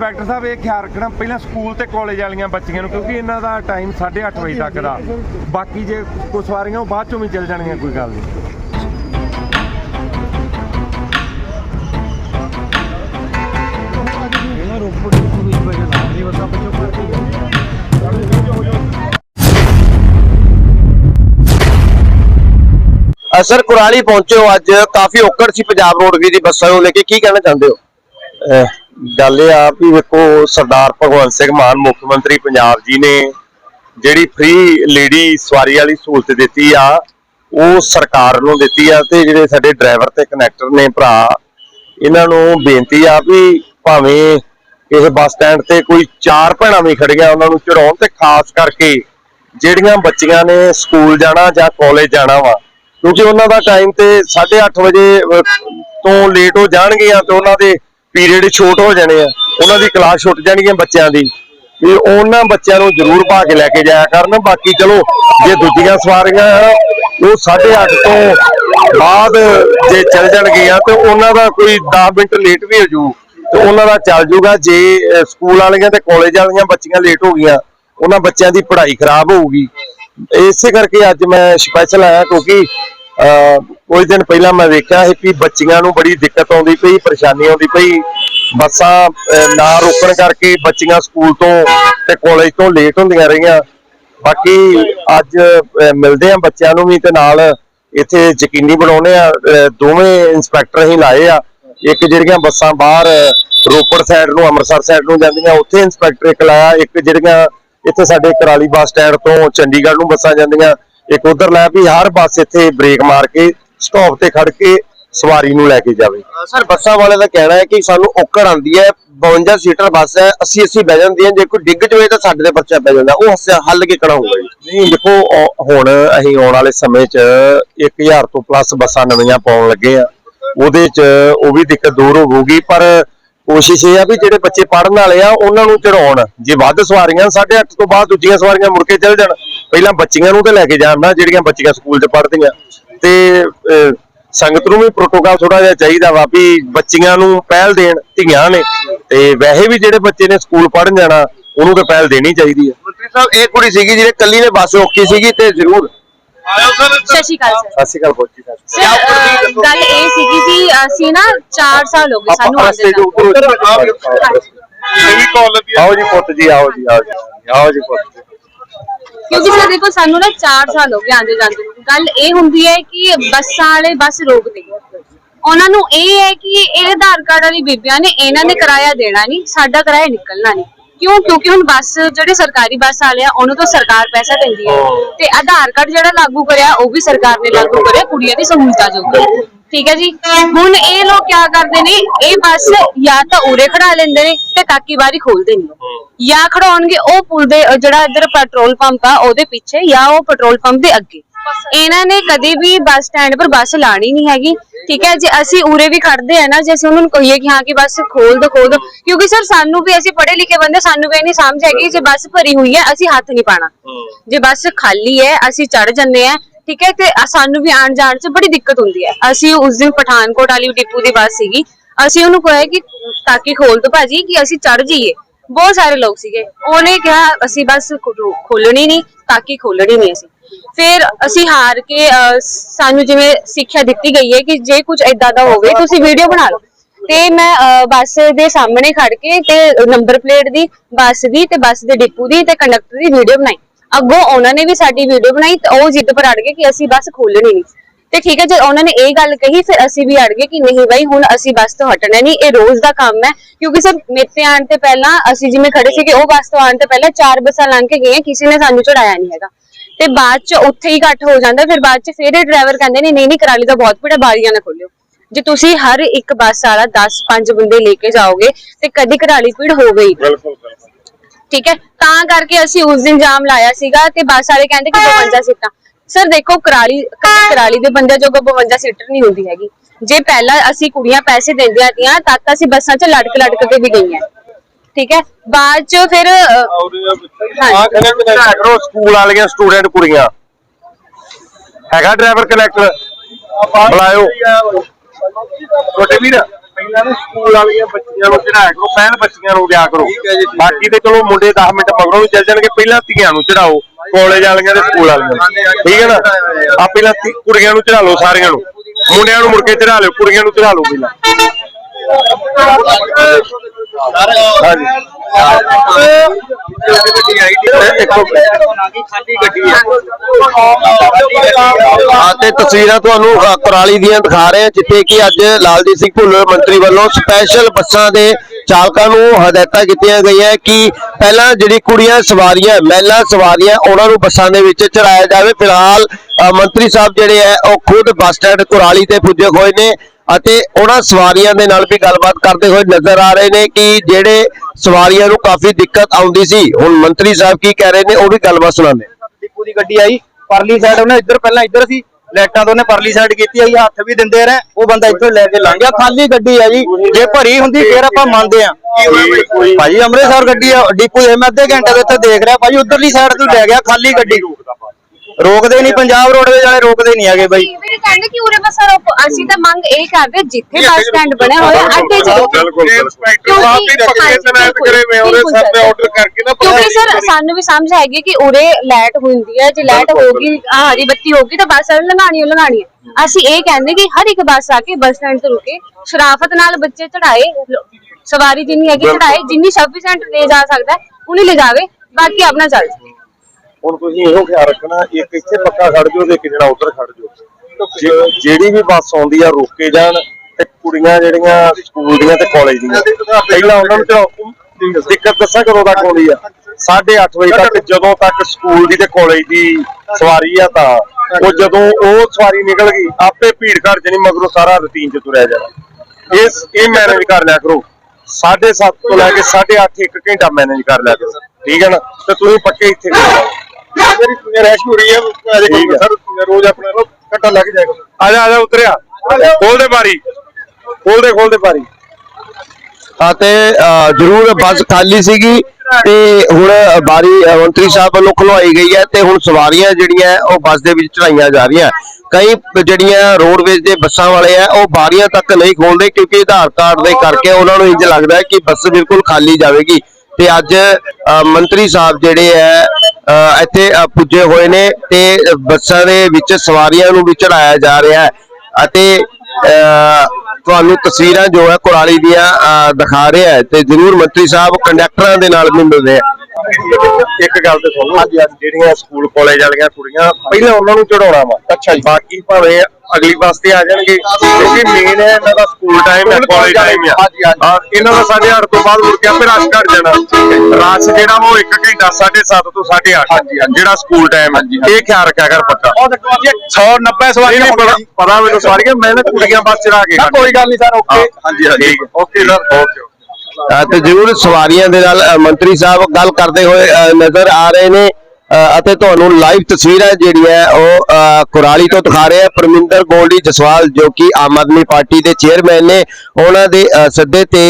ਸਾਹਿਬ ਇਹ ਖਿਆਲ ਰੱਖਣਾ ਪਹਿਲਾਂ ਸਕੂਲ ਤੇ ਕਾਲਜ ਵਾਲੀਆਂ ਬੱਚੀਆਂ ਨੂੰ ਕਿਉਂਕਿ ਇਹਨਾਂ ਦਾ ਟਾਈਮ 8:30 ਵਜੇ ਤੱਕ ਦਾ। ਬਾਕੀ ਜੇ ਕੋਈ ਸਵਾਰੀਆਂ ਉਹ ਬਾਅਦ ਚੋਂ ਵੀ ਚੱਲ ਜਾਣਗੀਆਂ ਕੋਈ ਗੱਲ ਨਹੀਂ। ਸਰ ਕੁਰਾਲੀ ਪਹੁੰਚੇ ਹੋ ਅੱਜ। ਕਾਫੀ ਔਕੜ ਸੀ ਪੰਜਾਬ ਰੋਡਵੇਜ਼ ਦੀ ਬੱਸਾਂ ਨੂੰ ਲੈ ਕੇ। ਕੀ ਕਹਿਣਾ ਚਾਹੁੰਦੇ ਹੋ? ਗੱਲ ਇਹ ਆ ਵੀ ਵੇਖੋ, ਸਰਦਾਰ ਭਗਵੰਤ ਸਿੰਘ ਮਾਨ ਮੁੱਖ ਮੰਤਰੀ ਪੰਜਾਬ ਜੀ ਨੇ ਜਿਹੜੀ ਫ੍ਰੀ ਲੇਡੀ ਸਵਾਰੀ ਵਾਲੀ ਸਹੂਲਤ ਦਿੱਤੀ ਆ, ਉਹ ਸਰਕਾਰ ਨੂੰ ਦਿੱਤੀ ਆ ਤੇ ਜਿਹੜੇ ਸਾਡੇ ਡਰਾਈਵਰ ਤੇ ਕਨੈਕਟਰ ਨੇ ਭਰਾ, ਇਹਨਾਂ ਨੂੰ ਬੇਨਤੀ ਆ ਵੀ ਭਾਵੇਂ ਇਹ ਬੱਸ ਸਟੈਂਡ ਤੇ ਕੋਈ ਚਾਰ ਭੈਣਾਂ ਵੀ ਖੜੀਆਂ ਉਹਨਾਂ ਨੂੰ ਚੜਾਉਣ ਤੇ ਖਾਸ ਕਰਕੇ ਜਿਹੜੀਆਂ ਬੱਚੀਆਂ ਨੇ ਸਕੂਲ ਜਾਣਾ ਜਾਂ ਕਾਲਜ ਜਾਣਾ ਵਾ, ਕਿਉਂਕਿ ਉਹਨਾਂ ਦਾ ਟਾਈਮ ਤੇ 8:30 ਵਜੇ ਤੋਂ ਲੇਟ ਹੋ ਜਾਣਗੀਆਂ ਤੇ ਉਹਨਾਂ ਦੇ ਪੀਰੀਅਡ ਛੋਟ ਹੋ ਜਾਣੇ ਆ, ਉਹਨਾਂ ਦੀ ਕਲਾਸ ਛੁੱਟ ਜਾਣਗੀਆਂ ਬੱਚਿਆਂ ਦੀ। ਵੀ ਉਹਨਾਂ ਬੱਚਿਆਂ ਨੂੰ ਜ਼ਰੂਰ ਭਾ ਕੇ ਲੈ ਕੇ ਜਾਇਆ ਕਰਨ। ਬਾਕੀ ਚਲੋ, ਜੇ ਦੂਜੀਆਂ ਸਵਾਰੀਆਂ ਉਹ 8:30 ਤੋਂ ਬਾਅਦ ਜੇ ਚੱਲ ਜਾਣਗੀਆਂ ਤੇ ਉਹਨਾਂ ਦਾ ਕੋਈ 10 ਮਿੰਟ ਲੇਟ ਵੀ ਹੋ ਜੂ। ਤੇ ਉਹਨਾਂ ਦਾ ਚੱਲ ਜੂਗਾ। ਜੇ ਸਕੂਲ ਵਾਲੀਆਂ ਤੇ ਕਾਲਜ ਵਾਲੀਆਂ ਬੱਚੀਆਂ ਲੇਟ ਹੋ ਗਈਆਂ, ਉਹਨਾਂ ਬੱਚਿਆਂ ਦੀ ਪੜ੍ਹਾਈ ਖਰਾਬ ਹੋਊਗੀ। ਇਸੇ ਕਰਕੇ ਅੱਜ ਮੈਂ ਸਪੈਸ਼ਲ ਆਇਆ ਕਿਉਂਕਿ ਕੁਝ ਦਿਨ ਪਹਿਲਾਂ ਮੈਂ ਵੇਖਿਆ ਸੀ ਕਿ ਬੱਚੀਆਂ ਨੂੰ ਬੜੀ ਦਿੱਕਤ ਆਉਂਦੀ ਪਈ, ਪਰੇਸ਼ਾਨੀ ਆਉਂਦੀ ਪਈ। ਬੱਸਾਂ ਨਾ ਰੋਕਣ ਕਰਕੇ ਬੱਚੀਆਂ ਸਕੂਲ ਤੋਂ ਤੇ ਕਾਲਜ ਤੋਂ ਲੇਟ ਹੁੰਦੀਆਂ ਰਹੀਆਂ। ਬਾਕੀ ਅੱਜ ਮਿਲਦੇ ਆ ਬੱਚਿਆਂ ਨੂੰ ਵੀ ਤੇ ਨਾਲ ਇੱਥੇ ਯਕੀਨੀ ਬਣਾਉਣੇ ਆ ਦੋਵੇਂ ਇੰਸਪੈਕਟਰ ਹੀ ਲਾਏ ਆ। ਇੱਕ ਜਿਹੜੀਆਂ ਬੱਸਾਂ ਬਾਹਰ ਰੋਪੜ ਸਾਈਡ ਨੂੰ, ਅੰਮ੍ਰਿਤਸਰ ਸਾਈਡ ਨੂੰ ਜਾਂਦੀਆਂ, ਉੱਥੇ ਇੰਸਪੈਕਟਰ ਇੱਕ ਲਾਇਆ, ਇੱਕ ਜਿਹੜੀਆਂ ਇੱਥੇ ਸਾਡੇ ਕਰਾਲੀ ਬੱਸ ਸਟੈਂਡ ਤੋਂ ਚੰਡੀਗੜ੍ਹ ਨੂੰ ਬੱਸਾਂ ਜਾਂਦੀਆਂ। ਇੱਕ ਉਧਰ ਲਾਇਆ ਵੀ ਹਰ ਬੱਸ ਇੱਥੇ ਬ੍ਰੇਕ ਮਾਰ ਕੇ ਸਟਾਪ ਤੇ ਖੜ ਕੇ ਸਵਾਰੀ ਨੂੰ ਲੈ ਕੇ ਜਾਵੇ। ਸਰ ਬੱਸਾਂ ਵਾਲੇ ਦਾ ਕਹਿਣਾ ਹੈ ਕਿ ਸਾਨੂੰ ਔਕੜ ਆਉਂਦੀ ਹੈ 52 ਸੀਟਰ ਬੱਸ ਹੈ 80 80 ਬਹਿ ਜਾਂਦੀ ਹੈ ਜੇ ਕੋਈ ਡਿੱਗ ਜਵੇ ਤਾਂ ਸਾਡੇ ਤੇ ਪਰਚਾ ਪੈ ਜਾਂਦਾ ਉਹ ਹੱਸ- ਹੱਲ ਕਿਕਣਾ ਹੋਊਗਾ ਜੀ। ਨਹੀਂ ਦੇਖੋ ਹੁਣ ਅਸੀਂ ਆਉਣ ਵਾਲੇ ਸਮੇਂ 'ਚ 1000 ਤੋਂ ਪਲੱਸ ਬੱਸਾਂ ਨਵੀਆਂ ਪਾਉਣ ਲੱਗੇ ਆ। ਉਹਦੇ 'ਚ ਉਹ ਵੀ ਦਿੱਕਤ ਦੂਰ ਹੋਊਗੀ ਪਰ ਕੋਸ਼ਿਸ਼ ਇਹ ਆ ਵੀ ਜਿਹੜੇ ਬੱਚੇ ਪੜਨ ਵਾਲੇ ਆ, ਉਹਨਾਂ ਨੂੰ ਚੜਾਉਣ ਜੇ ਵੱਧ ਸਵਾਰੀਆਂ 8:30 ਤੋਂ ਬਾਅਦ ਦੂਜੀਆਂ ਸਵਾਰੀਆਂ ਮੁੜ ਕੇ ਚੱਲ ਜਾਣ, ਪਹਿਲਾਂ ਬੱਚੀਆਂ ਨੂੰ ਤੇ ਲੈ ਕੇ ਜਾਣ ਨਾ, ਜਿਹੜੀਆਂ ਬੱਚੀਆਂ ਸਕੂਲ 'ਚ ਪੜ੍ਹਦੀਆਂ। ਤੇ ਸੰਗਤ ਨੂੰ ਵੀ ਪ੍ਰੋਟੋਕਾਲ ਥੋੜਾ ਜਿਹਾ ਚਾਹੀਦਾ ਵਾ ਵੀ ਬੱਚੀਆਂ ਨੂੰ ਪਹਿਲ ਦੇਣ, ਧੀਆਂ ਨੇ। ਤੇ ਵੈਸੇ ਵੀ ਜਿਹੜੇ ਬੱਚੇ ਨੇ ਸਕੂਲ ਪੜਨ ਜਾਣਾ, ਉਹਨੂੰ ਤਾਂ ਪਹਿਲ ਦੇਣੀ ਚਾਹੀਦੀ ਹੈ ਮੰਤਰੀ ਸਾਹਿਬ, ਇਹ ਕੁੜੀ ਸੀਗੀ ਜਿਹੜੇ ਕੱਲੀ ਨੇ, ਬੱਸ ਰੋਕੀ ਸੀਗੀ ਤੇ ਜ਼ਰੂਰ ਸਤਿ ਸ਼੍ਰੀ ਅਕਾਲ ਸਰ। ਸਤਿ ਸ਼੍ਰੀ ਅਕਾਲ ਫੌਜੀ ਸਾਹਿਬ ਸਰ ਅਹ, ਗੱਲ ਇਹ ਸੀਗੀ ਜੀ ਅਸੀਂ ਨਾ 4 ਸਾਲ ਹੋ ਗਏ ਸਾਨੂੰ ਆਉਂਦੇ ਰਸਤੇ 'ਚ ਨੂੰ। ਉੱਪਰ ਆਓ ਜੀ ਪੁੱਤ ਜੀ ਆਓ ਜੀ ਆਓ ਜੀ ਆਓ ਜੀ ਪੁੱਤ ਜੀ। ਕਿਉਂਕਿ ਸਰ ਦੇਖੋ ਸਾਨੂੰ ਨਾ 4 ਸਾਲ ਹੋ ਗਏ ਆਂਦੇ ਜਾਂਦੇ ਨੂੰ। ਗੱਲ ਇਹ ਹੁੰਦੀ ਹੈ ਕਿ ਬੱਸਾਂ ਵਾਲੇ ਬੱਸ ਰੋਕਦੇ ਉਹਨਾਂ ਨੂੰ ਇਹ ਹੈ ਕਿ ਇਹ ਆਧਾਰ ਕਾਰਡ ਵਾਲੀ ਬੀਬੀਆਂ ਨੇ ਇਹਨਾਂ ਨੇ ਕਿਰਾਇਆ ਦੇਣਾ ਨਹੀਂ ਸਾਡਾ ਕਿਰਾਇਆ ਨਿਕਲਣਾ ਨਹੀਂ। ਕਿਉਂ? ਕਿਉਂਕਿ ਹੁਣ ਬੱਸ ਜਿਹੜੇ ਸਰਕਾਰੀ ਬੱਸ ਵਾਲੇ ਆ ਉਹਨੂੰ ਤਾਂ ਸਰਕਾਰ ਪੈਸਾ ਦਿੰਦੀ ਹੈ। ਤੇ ਆਧਾਰ ਕਾਰਡ ਜਿਹੜਾ ਲਾਗੂ ਕਰਿਆ ਉਹ ਵੀ ਸਰਕਾਰ ਨੇ ਲਾਗੂ ਕਰਿਆ ਕੁੜੀਆਂ ਦੀ ਸਹੂਲਤਾਂ ਜੋਗਾ। ਠੀਕ ਹੈ ਜੀ? ਹੁਣ ਇਹ ਲੋਕ ਕੀ ਕਰਦੇ ਨੇ? ਇਹ ਬੱਸ ਜਾਂ ਤਾਂ ਉਰੇ ਖੜਾ ਲੈਂਦੇ ਨੇ ਤੇ ਕਾਕੀ ਬਾਰੀ ਖੋਲਦੇ ਨੇ। ਜਾਂ ਖੜਾਉਣਗੇ ਉਹ ਪੁਲ ਦੇ ਜਿਹੜਾ ਇੱਧਰ ਪੈਟਰੋਲ ਪੰਪ ਆ ਉਹਦੇ ਪਿੱਛੇ ਜਾਂ ਉਹ ਪੈਟਰੋਲ ਪੰਪ ਦੇ ਅੱਗੇ। ਇਹਨਾਂ ਨੇ ਕਦੇ ਵੀ ਬੱਸ ਸਟੈਂਡ ਪਰ ਬੱਸ ਲਾਣੀ ਨਹੀਂ ਹੈਗੀ, ਠੀਕ ਹੈ? ਜੇ ਅਸੀਂ ਉਰੇ ਵੀ ਖੜਦੇ ਆ ਨਾ, ਜੇ ਅਸੀਂ ਉਹਨਾਂ ਨੂੰ ਕਹੀਏ ਕਿ ਹਾਂ ਕਿ ਬੱਸ ਖੋਲ ਦੋ ਖੋਲ ਦੋ, ਕਿਉਂਕਿ ਸਰ ਸਾਨੂੰ ਵੀ ਅਸੀਂ ਪੜ੍ਹੇ ਲਿਖੇ ਬੰਦੇ, ਸਾਨੂੰ ਵੀ ਇਹ ਨਹੀਂ ਸਮਝ ਹੈਗੀ ਜੇ ਬੱਸ ਭਰੀ ਹੋਈ ਹੈ, ਅਸੀਂ ਹੱਥ ਨਹੀਂ ਪਾਣਾ ਜੇ ਬੱਸ ਖਾਲੀ ਹੈ, ਅਸੀਂ ਚੜ ਜੰਨੇ ਆ ਠੀਕ ਹੈ? ਤੇ ਸਾਨੂੰ ਵੀ ਆਣ ਜਾਣ 'ਚ ਬੜੀ ਦਿੱਕਤ ਹੁੰਦੀ ਹੈ। ਅਸੀਂ ਉਸ ਦਿਨ ਪਠਾਨਕੋਟ ਵਾਲੀ ਡਿਪੂ ਦੀ ਬੱਸ ਸੀਗੀ, ਅਸੀਂ ਉਹਨੂੰ ਕਿਹਾ ਕਿ ਤਾਕੀ ਖੋਲ ਦੋ ਭਾਜੀ, ਕਿ ਅਸੀਂ ਚੜ ਜਾਈਏ। ਬਹੁਤ ਸਾਰੇ ਲੋਕ ਸੀਗੇ। ਉਹਨੇ ਕਿਹਾ, ਅਸੀਂ ਬੱਸ ਖੋਲਣੀ ਨਹੀਂ ਤਾਕੀ ਖੋਲਣੀ ਨਹੀਂ ਅਸੀਂ। ਫਿਰ ਅਸੀਂ ਹਾਰ ਕੇ ਅ, ਸਾਨੂੰ ਜਿਵੇਂ ਸਿੱਖਿਆ ਦਿੱਤੀ ਗਈ ਹੈ ਕਿ ਜੇ ਕੁਝ ਏਦਾਂ ਦਾ ਹੋਵੇ ਤੁਸੀਂ ਵੀਡੀਓ ਬਣਾ ਲਓ। ਤੇ ਮੈਂ ਅ, ਬੱਸ ਦੇ ਸਾਹਮਣੇ ਖੜ ਕੇ ਤੇ ਨੰਬਰ ਪਲੇਟ ਦੀ ਬੱਸ ਦੀ ਤੇ ਬੱਸ ਦੇ ਡਿਪੂ ਦੀ ਤੇ ਕੰਡਕਟਰ ਦੀ ਵੀਡੀਓ ਬਣਾਈ। ਅੱਗੋਂ ਉਹਨਾਂ ਨੇ ਵੀ ਸਾਡੀ ਵੀਡੀਓ ਬਣਾਈ ਤੇ ਉਹ ਜਿੱਦ ਪਰ ਅੜ ਗਏ ਕਿ ਅਸੀਂ ਬੱਸ ਖੋਲਣੀ ਨਹੀਂ। ਤੇ ਠੀਕ ਹੈ ਜੇ ਉਹਨਾਂ ਨੇ ਇਹ ਗੱਲ ਕਹੀ ਫਿਰ ਅਸੀਂ ਵੀ ਅੜ ਗਏ ਕਿ ਨਹੀਂ ਬਾਈ ਹੁਣ ਅਸੀਂ ਬੱਸ ਤੋਂ ਹਟਣਾ ਨਹੀਂ ਇਹ ਰੋਜ਼ ਦਾ ਕੰਮ ਹੈ। ਕਿਉਂਕਿ ਸਰ ਮੇਤੇ ਆਉਣ ਤੇ ਪਹਿਲਾਂ ਅਸੀਂ ਜਿਵੇਂ ਖੜੇ ਸੀ ਕਿ ਉਹ ਬੱਸ ਤੋਂ ਆਉਣ ਤੋਂ ਪਹਿਲਾਂ ਚਾਰ ਬੱਸਾਂ ਲੰਘ ਕੇ ਗਈਆਂ ਕਿਸੇ ਨੇ ਸਾਨੂੰ ਚੜਾਇਆ ਨਹੀਂ ਹੈਗਾ। ਤੇ ਬਾਅਦ ਚ ਉੱਥੇ ਹੀ ਇਕੱਠ ਹੋ ਜਾਂਦਾ ਫਿਰ ਬਾਅਦ ਚ ਫਿਰ ਇਹ ਡਰਾਈਵਰ ਕਹਿੰਦੇ ਨੇ ਨਹੀਂ ਨਹੀਂ ਕਰਾਲੀ ਦਾ ਬਹੁਤ ਹੈ ਬਾਰੀਆਂ ਨਾ ਖੋਲਿਓ। ਜੇ ਤੁਸੀਂ ਹਰ ਇੱਕ ਬੱਸ ਵਾਲਾ 10 5 ਬੰਦੇ ਲੈ ਕੇ ਜਾਓਗੇ ਤੇ ਕਦੀ ਕਰਾਲੀ ਭੀੜ ਹੋ। ਗਈ ਬਿਲਕੁਲ। ਠੀਕ ਹੈ? ਤਾਂ ਕਰਕੇ ਅਸੀਂ ਉਸ ਦਿਨ ਜਾਮ ਲਾਇਆ ਸੀਗਾ ਤੇ ਬੱਸ ਵਾਲੇ ਕਹਿੰਦੇ ਕਿ 52 ਸੀਟਾਂ। ਸਰ ਦੇਖੋ ਕਰਾਲੀ ਕਰਾਲੀ ਦੇ ਬੰਦਿਆਂ ਜੋਗਾ 52 ਸੀਟਰ ਨਹੀਂ ਹੁੰਦੀ ਹੈਗੀ। ਜੇ ਪਹਿਲਾਂ ਅਸੀਂ ਕੁੜੀਆਂ ਪੈਸੇ ਦਿੰਦੀਆਂ ਤੀਆਂ ਤਾਂ ਅਸੀਂ ਬੱਸਾਂ 'ਚ ਲੜਕ ਲੜਕ ਕੇ ਵੀ ਗਈਆਂ। ਠੀਕ ਹੈ? ਬਾਅਦ 'ਚ ਫਿਰ ਆ ਸਕੂਲ ਵਾਲੀਆਂ ਸਟੂਡੈਂਟ ਕੁੜੀਆਂ। ਹੈਗਾ ਡਰਾਈਵਰ ਕਨੈਕਟਰ? ਬੁਲਾਇਓ। ਛੋਟੇ ਵੀਰ? ਪਹਿਲਾਂ ਨਾ ਸਕੂਲ ਵਾਲੀਆਂ ਬੱਚੀਆਂ ਨੂੰ ਚੜਾਇਆ ਕਰੋ ਪਹਿਲ ਬੱਚੀਆਂ ਨੂੰ ਦਿਆ ਕਰੋ। ਬਾਕੀ ਤੇ ਚਲੋ ਮੁੰਡੇ 10 ਮਿੰਟ ਮਗਰੋਂ ਵੀ ਚੱਲ ਜਾਣਗੇ ਪਹਿਲਾਂ ਧੀਆਂ ਨੂੰ ਚੜਾਓ ਕਾਲਜ ਵਾਲੀਆਂ ਤੇ ਸਕੂਲ ਵਾਲੀਆਂ ਠੀਕ ਹੈ ਨਾ? ਆ ਪਹਿਲਾਂ ਧੀ- ਕੁੜੀਆਂ ਨੂੰ ਚੜਾ ਲਓ ਸਾਰੀਆਂ ਨੂੰ। ਮੁੰਡਿਆਂ ਨੂੰ ਮੁੜ ਕੇ ਚੜਾ ਲਿਓ ਕੁੜੀਆਂ ਨੂੰ ਚੜਾ ਲਓ ਪਹਿਲਾਂ। ਹਾਂ ਤੇ ਤਸਵੀਰਾਂ ਤੁਹਾਨੂੰ ਕੁਰਾਲੀ ਦੀਆਂ ਦਿਖਾ ਰਹੇ ਹਾਂ ਜਿੱਥੇ ਕਿ ਅੱਜ ਲਾਲਜੀਤ ਸਿੰਘ ਭੁੱਲਰ ਮੰਤਰੀ ਵੱਲੋਂ ਸਪੈਸ਼ਲ ਬੱਸਾਂ ਦੇ ਚਾਲਕਾਂ ਨੂੰ ਹਦਾਇਤਾਂ ਕੀਤੀਆਂ ਗਈਆਂ ਕਿ ਪਹਿਲਾਂ ਜਿਹੜੀ ਕੁੜੀਆਂ ਸਵਾਰੀਆਂ ਮਹਿਲਾ ਸਵਾਰੀਆਂ ਉਹਨਾਂ ਨੂੰ ਬੱਸਾਂ ਦੇ ਵਿੱਚ ਚੜਾਇਆ ਜਾਵੇ। ਫਿਲਹਾਲ ਮੰਤਰੀ ਸਾਹਿਬ ਜਿਹੜੇ ਹੈ ਉਹ ਖੁਦ ਬੱਸ ਸਟੈਂਡ ਕੁਰਾਲੀ ਤੇ ਪੁੱਜੇ ਹੋਏ ਨੇ। ਅਤੇ ਉਹਨਾਂ ਸਵਾਰੀਆਂ ਦੇ ਨਾਲ ਵੀ ਗੱਲਬਾਤ ਕਰਦੇ ਹੋਏ ਨਜ਼ਰ ਆ ਰਹੇ ਨੇ ਕਿ ਜਿਹੜੇ ਸਵਾਰੀਆਂ ਨੂੰ ਕਾਫੀ ਦਿੱਕਤ ਆਉਂਦੀ ਸੀ, ਹੁਣ ਮੰਤਰੀ ਸਾਹਿਬ ਕੀ ਕਹਿ ਰਹੇ ਨੇ, ਉਹ ਵੀ ਗੱਲਬਾਤ ਸੁਣਾਉਂਦੇ ਡਿਪੂ ਦੀ ਗੱਡੀ ਆਈ, ਪਰਲੀ ਸਾਈਡ ਉਹਨੇ ਇੱਧਰ ਪਹਿਲਾਂ ਇੱਧਰ ਸੀ ਲੈਟਾਂ ਤੋਂ ਉਹਨੇ ਪਰਲੀ ਸਾਈਡ ਕੀਤੀ ਆਈ ਹੱਥ ਵੀ ਦਿੰਦੇ ਰਹੇ, ਉਹ ਬੰਦਾ ਇੱਥੋਂ ਲੈ ਕੇ ਲੰਘ ਗਿਆ, ਖਾਲੀ ਗੱਡੀ ਆ ਜੀ, ਜੇ ਭਰੀ ਹੁੰਦੀ ਫੇਰ ਆਪਾਂ ਮੰਨਦੇ ਆ ਭਾਜੀ ਅੰਮ੍ਰਿਤਸਰ ਗੱਡੀ ਆ, ਡਿਪੂ ਇਹ ਮੈਂ ਅੱਧੇ ਘੰਟੇ ਦੇ ਇੱਥੇ ਦੇਖ ਰਿਹਾ, ਭਾਜੀ ਉਧਰਲੀ ਸਾਈਡ ਤੋਂ ਲੈ ਗਿਆ, ਖਾਲੀ ਗੱਡੀ। ਰੋਕਦੇ ਨਹੀਂ ਪੰਜਾਬ ਰੋਡਵੇਜ਼ ਵਾਲੇ ਰੋਕਦੇ ਨਹੀਂ ਹੈਗੇ ਬਾਈ। ਵੀਰੇ ਕਹਿੰਦੇ ਕਿ ਉਰੇ ਬਸ ਰੋਕੋ ਅਸੀਂ ਤਾਂ ਮੰਗ ਇਹ ਕਰਦੇ ਜਿੱਥੇ ਬੱਸ ਸਟੈਂਡ ਬਣਿਆ ਹੋਇਆ ਅੱਗੇ ਜਾਓ ਬਿਲਕੁਲ ਇੰਸਪੈਕਟਰ ਸਾਹਿਬ ਵੀ ਪੱਕੇ ਤਨਾਤ ਕਰੇ ਹੋਏ ਉਹਦੇ ਸਰ ਤੇ ਆਰਡਰ ਕਰਕੇ ਨਾ ਕਿਉਂਕਿ ਸਰ ਸਾਨੂੰ ਵੀ ਸਮਝ ਹੈਗੀ ਕਿ ਉਰੇ ਲਾਈਟ ਹੁੰਦੀ ਹੈ ਜੇ ਲਾਈਟ ਹੋਗੀ ਆਹ ਹਰੀ ਬੱਤੀ ਹੋਗੀ ਤਾਂ ਬੱਸ ਵਾਲੇ ਲੰਘਾਣੀ ਲੰਘਾਣੀ ਅਸੀਂ ਇਹ ਕਹਿੰਦੇ ਕਿ ਹਰ ਇੱਕ ਬੱਸ ਆ ਕੇ ਬੱਸ ਸਟੈਂਡ ਤੇ ਰੁਕੇ ਸ਼ਰਾਫਤ ਨਾਲ ਬੱਚੇ ਚੜਾਏ ਸਵਾਰੀ ਜਿੰਨੀ ਹੈਗੀ ਚੜਾਏ ਜਿੰਨੀ ਸਫੀਸ਼ੀਐਂਟ ਲੈ ਜਾ ਸਕਦਾ ਹੈ, ਉਨੀ ਲੈ ਜਾਵੇ ਬਾਕੀ ਆਪਣਾ ਚੱਲ। ਜਾਵੇ ਹੁਣ ਤੁਸੀਂ ਇਹੋ ਖਿਆਲ ਰੱਖਣਾ, ਇੱਕ ਇੱਥੇ ਪੱਕਾ ਖੜ ਜਾਓ ਤੇ ਇੱਕ ਜਿਹੜਾ ਉੱਧਰ ਖੜ ਜਾਓ। ਜਿਹੜੀ ਵੀ ਬੱਸ ਆਉਂਦੀ ਆ, ਰੋਕੇ ਜਾਣ ਤੇ ਕੁੜੀਆਂ ਜਿਹੜੀਆਂ ਸਕੂਲ ਦੀਆਂ ਤੇ ਕਾਲਜ ਦੀਆਂ, ਪਹਿਲਾਂ ਉਹਨਾਂ ਨੂੰ ਚੜਾਓ ਦਿੱਕਤ ਦੱਸਾਂ ਕਦੋਂ ਤੱਕ ਆਉਂਦੀ ਆ? 8:30 ਵਜੇ ਤੱਕ, ਜਦੋਂ ਤੱਕ ਸਕੂਲ ਦੀ ਤੇ ਕਾਲਜ ਦੀ ਸਵਾਰੀ ਆ ਤਾਂ। ਉਹ ਜਦੋਂ ਉਹ ਸਵਾਰੀ ਨਿਕਲ ਗਈ, ਆਪੇ ਭੀੜ ਘਰ ਚ ਨਹੀਂ ਮਗਰੋਂ ਸਾਰਾ ਰੁਟੀਨ ਚ ਤੁਰਿਆ ਜਾਣਾ। ਇਸ, ਇਹ ਮੈਨੇਜ ਕਰ ਲਿਆ ਕਰੋ। 7:30 ਤੋਂ ਲੈ ਕੇ 8:30 ਇੱਕ ਘੰਟਾ ਮੈਨੇਜ ਕਰ ਲਿਆ ਕਰੋ। ਠੀਕ ਹੈ ਨਾ? ਤੇ ਤੁਸੀਂ ਪੱਕੇ ਇੱਥੇ ਕਰੋ ਮੇਰੀ ਰੈਸ਼ ਹੋ ਰਹੀ ਹੈ ਅਜੇ ਸਰ ਰੋਜ਼ ਆਪਣਾ ਰੋ ਘੰਟਾ ਲੱਗ ਜਾਏਗਾ। ਆ ਜਾ ਆ ਜਾ ਉਤਰਿਆ। ਖੋਲ ਦੇ ਬਾਰੀ ਖੋਲ ਦੇ ਖੋਲ ਦੇ ਬਾਰੀ ਹਾਂ ਤੇ ਅ, ਜ਼ਰੂਰ ਬੱਸ ਖਾਲੀ ਸੀਗੀ ਤੇ ਹੁਣ ਬਾਰੀ ਮੰਤਰੀ ਸਾਹਿਬ ਵੱਲੋਂ ਖੁਲਵਾਈ ਗਈ ਹੈ ਤੇ ਹੁਣ ਸਵਾਰੀਆਂ ਜਿਹੜੀਆਂ ਉਹ ਬੱਸ ਦੇ ਵਿੱਚ ਚੜਾਈਆਂ ਜਾ ਰਹੀਆਂ। ਕਈ ਜਿਹੜੀਆਂ ਰੋਡਵੇਜ਼ ਦੇ ਬੱਸਾਂ ਵਾਲੇ ਆ ਉਹ ਬਾਰੀਆਂ ਤੱਕ ਨਹੀਂ ਖੋਲਦੇ ਕਿਉਂਕਿ ਆਧਾਰ ਕਾਰਡ ਦੇ ਕਰਕੇ ਉਹਨਾਂ ਨੂੰ ਇੰਜ ਲੱਗਦਾ ਹੈ ਕਿ ਬੱਸ ਬਿਲਕੁਲ ਖਾਲੀ ਜਾਵੇਗੀ। ਤੇ ਅੱਜ ਮੰਤਰੀ ਸਾਹਿਬ ਜਿਹੜੇ ਹੈ ਅ, ਇੱਥੇ ਪੁੱਜੇ ਹੋਏ ਨੇ ਤੇ ਬੱਸਾਂ ਦੇ ਵਿੱਚ ਸਵਾਰੀਆਂ ਨੂੰ ਵੀ ਚੜਾਇਆ ਜਾ ਰਿਹਾ ਹੈ ਅਤੇ ਅ, ਤੁਹਾਨੂੰ ਤਸਵੀਰਾਂ ਜੋ ਹੈ ਕੁਰਾਲੀ ਦੀਆਂ ਅ, ਦਿਖਾ ਰਿਹਾ ਹੈ ਤੇ ਜ਼ਰੂਰ ਮੰਤਰੀ ਸਾਹਿਬ ਕੰਡਕਟਰਾਂ ਦੇ ਨਾਲ ਵੀ ਮਿਲਦੇ ਆ। ਇੱਕ ਗੱਲ ਤੇ ਸੁਣੋ। ਜਿਹੜੀਆਂ ਸਕੂਲ ਕਾਲਜ ਵਾਲੀਆਂ ਕੁੜੀਆਂ ਪਹਿਲਾਂ ਉਹਨਾਂ ਨੂੰ ਚੜਾਉਣਾ ਵਾ। ਅੱਛਾ ਜੀ। ਬਾਕੀ ਭਾਵੇਂ ਅਗਲੀ ਬੱਸ ਤੇ ਆ ਜਾਣਗੇ ਕਿਉਂਕਿ ਮੇਨ ਹੈ ਇਹਨਾਂ ਦਾ ਸਕੂਲ ਟਾਈਮ ਹੈ ਕਾਲਜ ਟਾਈਮ ਹਾਂ। ਇਹਨਾਂ ਦਾ 8:30 ਤੋਂ ਬਾਅਦ ਮੁੜ ਕੇ ਆਪੇ ਰਸ਼ ਘਟ ਜਾਣਾ। ਰਸ਼ ਜਿਹੜਾ ਉਹ 1 ਘੰਟਾ 7:30 ਤੋਂ 8:30 ਜਿਹੜਾ ਸਕੂਲ ਟਾਈਮ ਹੈ। ਇਹ ਖਿਆਲ ਰੱਖਿਆ ਕਰ ਪੱਕਾ ਉਹ ਦੇਖੋ ਜੀ 190 ਨਹੀਂ ਨਹੀਂ ਪਤਾ ਮੈਨੂੰ ਸਵਾਰੀਆਂ ਮੈਂ ਨਾ ਕੁੜੀਆਂ ਬੱਸ ਚੜਾ ਕੇ ਕੋਈ ਗੱਲ ਨਹੀਂ ਸਰ ਓਕੇ। ਹਾਂਜੀ ਹਾਂਜੀ। Okay sir. ਓਕੇ। ਤੇ ਜ਼ਰੂਰ ਸਵਾਰੀਆਂ ਦੇ ਨਾਲ ਮੰਤਰੀ ਸਾਹਿਬ ਗੱਲ ਕਰਦੇ ਹੋਏ ਨਜ਼ਰ ਆ ਰਹੇ ਨੇ। ਅਤੇ ਤੁਹਾਨੂੰ ਲਾਈਵ ਤਸਵੀਰਾਂ ਜਿਹੜੀਆਂ ਉਹ ਕੁਰਾਲੀ ਤੋਂ ਦਿਖਾ ਰਹੇ ਆ ਪਰਮਿੰਦਰ ਗੋਲਡੀ ਜਸਵਾਲ, ਜੋ ਕਿ ਆਮ ਆਦਮੀ ਪਾਰਟੀ ਦੇ ਚੇਅਰਮੈਨ ਨੇ, ਉਹਨਾਂ ਦੇ ਸੱਦੇ ਤੇ